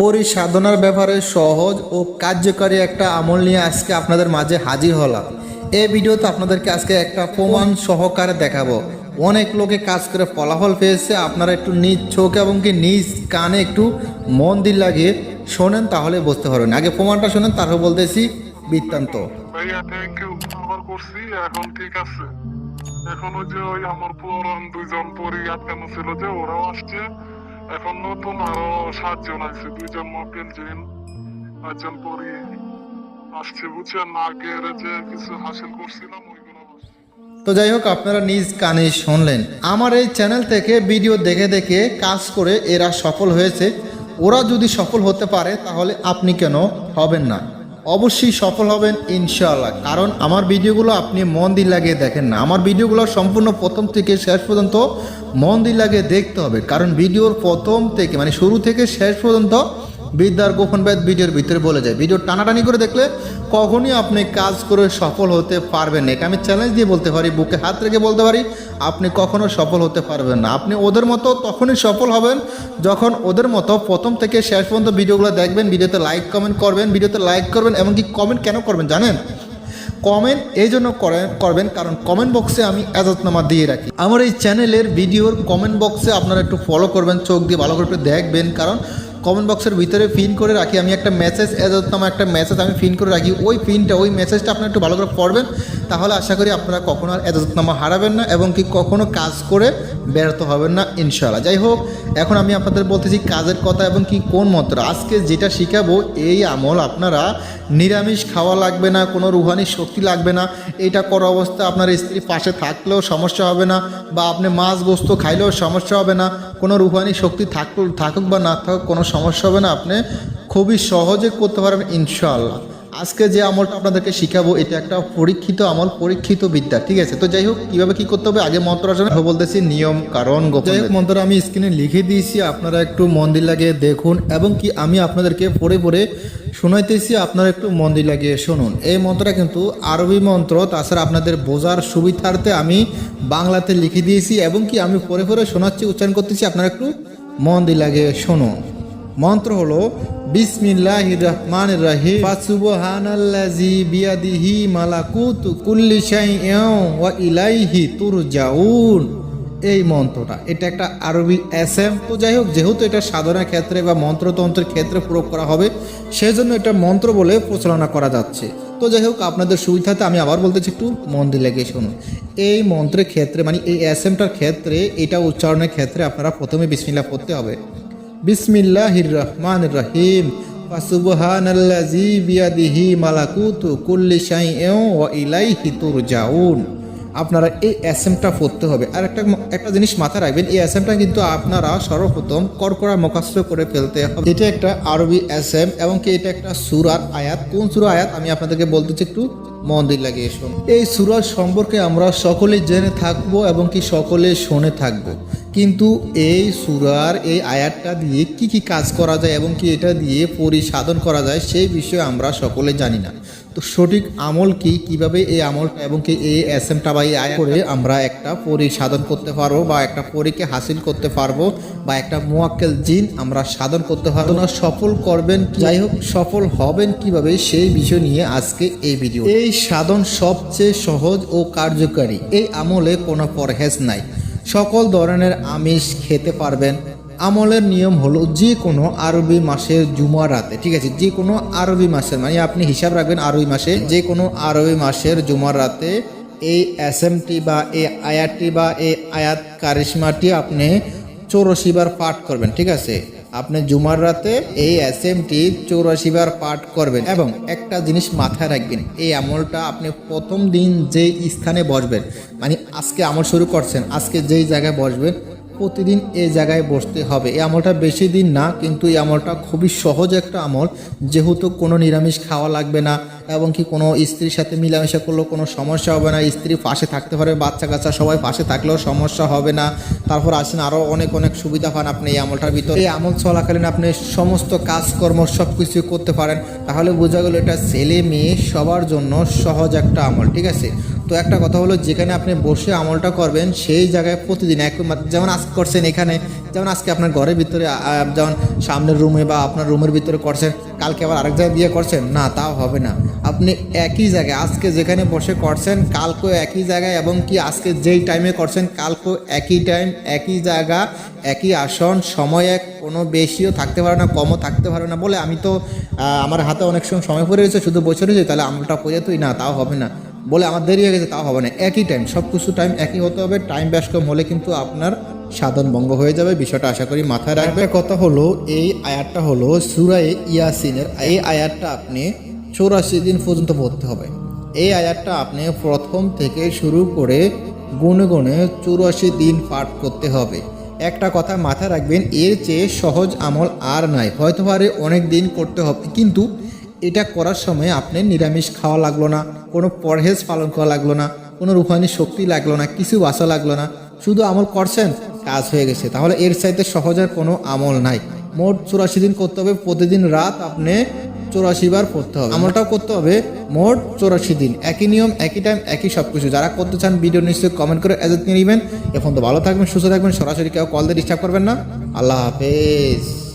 পরিসাধনার ব্যাপারে সহজ ও কার্যকারী একটা আমল নিয়ে আজকে আপনাদের মাঝে হাজির হলাম। এই ভিডিওতে আপনাদেরকে আজকে একটা প্রমাণ সহকারে দেখাবো। অনেক লোকে কাজ করে ফলাফল পেয়েছে, আপনারা একটু নিজ চোখ এবং কি নিজ কানে একটু মন দিল লাগিয়ে শোনেন, তাহলে বুঝতে পারবেন। আগে প্রমাণটা শোনেন, তারপর বলতেছি বৃত্তান্ত। এখন এখন ওই যে ওই আমার পুরান দুইজন পরি আটকানো ছিল যে ওরাও আসছে। এখন নতুন আরও সাতজন আছে, দুইজন জেন একজন পরি। আসছে বুঝছেন আগের যে কিছু হাসিল করছিলাম তো যাই হোক, আপনারা নিজ কানে শুনলেন। আমার এই চ্যানেল থেকে ভিডিও দেখে দেখে কাজ করে এরা সফল হয়েছে। ওরা যদি সফল হতে পারে, তাহলে আপনি কেন হবেন না? অবশ্যই সফল হবেন, ইনশাআল্লাহ। কারণ আমার ভিডিওগুলো আপনি মন দিয়ে লাগিয়ে দেখেন না। আমার ভিডিওগুলো সম্পূর্ণ প্রথম থেকে শেষ পর্যন্ত মন দিয়ে লাগিয়ে দেখতে হবে। কারণ ভিডিওর প্রথম থেকে মানে শুরু থেকে শেষ পর্যন্ত বিদ্যার গোপন ব্যাদ ভিডিওর ভিতরে বলে যায়। ভিডিও টানাটানি করে দেখলে কখনই আপনি কাজ করে সফল হতে পারবেন না। এটা আমি চ্যালেঞ্জ দিয়ে বলতে পারি, বুকে হাত রেখে বলতে পারি, আপনি কখনো সফল হতে পারবেন না। আপনি ওদের মতো তখনই সফল হবেন যখন ওদের মতো প্রথম থেকে শেষ পর্যন্ত ভিডিওগুলো দেখবেন, ভিডিওতে লাইক কমেন্ট করবেন, ভিডিওতে লাইক করবেন, এমনকি কমেন্ট কেন করবেন জানেন? কমেন্ট এই জন্য করবেন কারণ কমেন্ট বক্সে আমি এজাজতনামা দিয়ে রাখি। আমার এই চ্যানেলের ভিডিওর কমেন্ট বক্সে আপনারা একটু ফলো করবেন, চোখ দিয়ে ভালো করে দেখবেন, কারণ কমেন্ট বক্সের ভিতরে পিন করে রাখি। আমি একটা মেসেজ এজাজতনামা একটা মেসেজ আমি পিন করে রাখি। ওই পিনটা ওই মেসেজটা আপনি একটু ভালো করে পড়বেন। তাহলে আশা করি আপনারা কখনো আর এজাজতনামা হারাবেন না এবং কি কখনো কাজ করে ব্যর্থ হবেন না, ইনশাআল্লাহ। যাই হোক, এখন আমি আপনাদের বলতেছি কাজের কথা এবং কি কোন মন্ত্র। আজকে যেটা শিখাবো, এই আমল আপনারা নিরামিষ খাওয়া লাগবে না, কোনো রুহানি শক্তি লাগবে না। এটা করা অবস্থা আপনার স্ত্রী পাশে থাকলেও সমস্যা হবে না বা আপনি মাছ গোস্ত খাইলেও সমস্যা হবে না, কোনো রুহানি শক্তি থাকুক থাকুক বা না থাকুক, কোনো সমস্যা হবে না। আপনি খুবই সহজে করতে পারবেন, ইনশাআল্লাহ। আজকে যে আমলটা আপনাদেরকে শিখাবো এটা একটা পরীক্ষিত আমল পরীক্ষিত বিদ্যা ঠিক আছে? তো যাই হোক কীভাবে কি করতে হবে? আগে মন্ত্র আসলে বলতেছি নিয়ম কারণ যাই হোক মন্ত্র আমি স্ক্রিনে লিখে দিয়েছি আপনারা একটু মন্দির লাগিয়ে দেখুন এবং কি আমি আপনাদেরকে পড়ে পড়ে শোনাইতেছি আপনারা একটু মন্দির লাগিয়ে শুনুন। এই মন্ত্রটা কিন্তু আরবি মন্ত্র তাছাড়া আপনাদের বোঝার সুবিধার্থে আমি বাংলাতে লিখে দিয়েছি এবং কি আমি পরে পরে শোনাচ্ছি উচ্চারণ করতেছি আপনারা একটু মন দিয়ে লাগিয়ে শুনুন। মন্ত্র হলো এই মন্ত্রটা, এটা একটা আরবি তো যাই হোক, যেহেতু এটা সাধনার ক্ষেত্রে বা মন্ত্রতন্ত্রের ক্ষেত্রে প্রয়োগ করা হবে, সেজন্য এটা মন্ত্র বলে প্রচারণা করা যাচ্ছে। তো যাই হোক, আপনাদের সুবিধাতে আমি আবার বলতেছি একটু মন দিয়ে লেগে শুনুন। এই মন্ত্রের ক্ষেত্রে মানে এই এসএমটার ক্ষেত্রে, এটা উচ্চারণের ক্ষেত্রে আপনারা প্রথমে বিসমিল্লাহ পড়তে হবে। বিসমিল্লাহির রহমান রহিম ফাসুবহানাল্লাজি বিয়াদিহি মালাকুতু কুল্লি শাইইন ওয়া ইলাইহি তুরজাউন। আপনারা এই অ্যাসেমটা পড়তে হবে। আর একটা একটা জিনিস মাথায় রাখবেন, এই অ্যাসেমটা কিন্তু আপনারা সর্বপ্রথম করকরা মুখস্থ করে ফেলতে হবে। এটা একটা আরবি অ্যাসেম এবং কি এটা একটা সুরার আয়াত। কোন সুরা আয়াত? আমি আপনাদেরকে বলতেছি একটু মন দিয়ে লাগিয়ে শুনুন এই সুরার সম্পর্কে আমরা সকলে জেনে থাকব এবং কি সকলে শুনে থাকব। কিন্তু এই সুরার এই আয়াতটা দিয়ে কি কি কাজ করা যায় এবং কি এটা দিয়ে পরিসাধন করা যায়, সেই বিষয়ে আমরা সকলে জানি না। তো সঠিক আমল কি? কীভাবে এই আমলটা এবং কি এই এসএমটা বা এই আয়াত করে আমরা একটা পরি সাধন করতে পারব বা একটা পরীকে হাসিল করতে পারব বা একটা মোয়াক্কেল জিন আমরা সাধন করতে পারব? না সফল করবেন যাই হোক, সফল হবেন কীভাবে সেই বিষয় নিয়ে আজকে এই ভিডিও। এই সাধন সবচেয়ে সহজ ও কার্যকারী। এই আমলে কোনো পরহেজ নাই। সকল ধরনের আমিষ খেতে পারবেন আমলের নিয়ম হলো যে কোনো আরবি মাসের জুমা রাতে, ঠিক আছে, যে কোনো আরবি মাসের মানে আপনি হিসাব রাখবেন আরবি মাসে, যে কোনো আরবি মাসের জুমার রাতে এই এসএমটি বা এই আয়াতটি বা এই আয়াত কারিশমাটি আপনি চৌরাশি বার পাঠ করবেন, ঠিক আছে? আপনি জুমার রাতে এই এসএমটি চৌরাশি বার পাঠ করবেন এবং একটা জিনিস মাথায় রাখবেন, এই আমলটা আপনি প্রথম দিন যে স্থানে বসবেন মানে আজকে আমল শুরু করছেন, আজকে যেই জায়গায় বসবেন প্রতিদিন এ জায়গায় বসতে হবে। এই আমলটা বেশি দিন না, কিন্তু এই আমলটা খুবই সহজ একটা আমল। যেহেতু কোনো নিরামিষ খাওয়া লাগবে না এবং কি কোনো স্ত্রীর সাথে মিলামেশা করলেও কোনো সমস্যা হবে না। স্ত্রী পাশে থাকতে পারে বাচ্চা কাচ্চা সবাই পাশে থাকলেও সমস্যা হবে না। তারপর আসেন আরও অনেক অনেক সুবিধা পান আপনি এই আমলটার ভিতরে। এই আমল চলাকালীন আপনি সমস্ত কাজকর্ম সব কিছু করতে পারেন। তাহলে বোঝা গেল এটা ছেলে মেয়ে সবার জন্য সহজ একটা আমল, ঠিক আছে? তো একটা কথা হলো, যেখানে আপনি বসে আমলটা করবেন, সেই জায়গায় প্রতিদিন এক যেমন আজকে করছেন এখানে, যেমন আজকে আপনার ঘরের ভিতরে যেমন সামনের রুমে বা আপনার রুমের ভিতরে করছেন, কালকে আবার আরেক জায়গায় দিয়ে করছেন, না তাও হবে না। আপনি একই জায়গায়, আজকে যেখানে বসে করছেন, কালকেও একই জায়গায় এবং কি আজকে যেই টাইমে করছেন, কালকেও একই টাইম একই জায়গা, একই আসন, সময় এক কোনো বেশিও থাকতে পারে না, কমও থাকতে পারে না বলে আমি তো আমার হাতে অনেক সময় সময় পড়ে রয়েছে, শুধু বসে রয়েছে, তাহলে আমলটা পড়ে তুই, না, তাও হবে না বলে আমার দেরি হয়ে গেছে, তাও হবে না। একই টাইম সব কিছু টাইম একই হতে হবে টাইম ব্যাস কম হলে কিন্তু আপনার সাধন ভঙ্গ হয়ে যাবে, বিষয়টা আশা করি মাথায় রাখবে। কথা হলো, এই আয়াতটা হলো সুরায়ে ইয়াসিনের, এই আয়াতটা আপনি চৌরাশি দিন পর্যন্ত পড়তে হবে। এই আয়াতটা আপনি প্রথম থেকে শুরু করে গুনে গুনে চৌরাশি দিন পাঠ করতে হবে। একটা কথা মাথায় রাখবেন, এর চেয়ে সহজ আমল আর নাই। হয়তো পারে অনেক দিন করতে হবে, কিন্তু এটা করার সময় আপনি নিরামিষ খাওয়া লাগল না, কোনো পরহেজ পালন করা লাগল না, কোনো রুহানি শক্তি লাগল না, কিছু বাসা লাগল না, শুধু আমল করছেন, কাজ হয়ে গেছে। তাহলে এর চাইতে সহজ আর কোনো আমল নাই। মোট চুরাশি দিন করতে হবে, প্রতিদিন রাত আপনি চৌরাশি বার পড়তে হবে। আমলটাও করতে হবে। মোট চৌরাশি দিন। একই নিয়ম, একই টাইম একই সব কিছু যারা করতে চান, ভিডিও নিশ্চয়ই কমেন্ট করে এজেন্ট নিয়ে নেবেন। এখন তো ভালো থাকবেন, সুস্থ থাকবেন। সরাসরি কেউ কল দিয়ে ডিস্টার্ব করবেন না। আল্লাহ হাফেজ।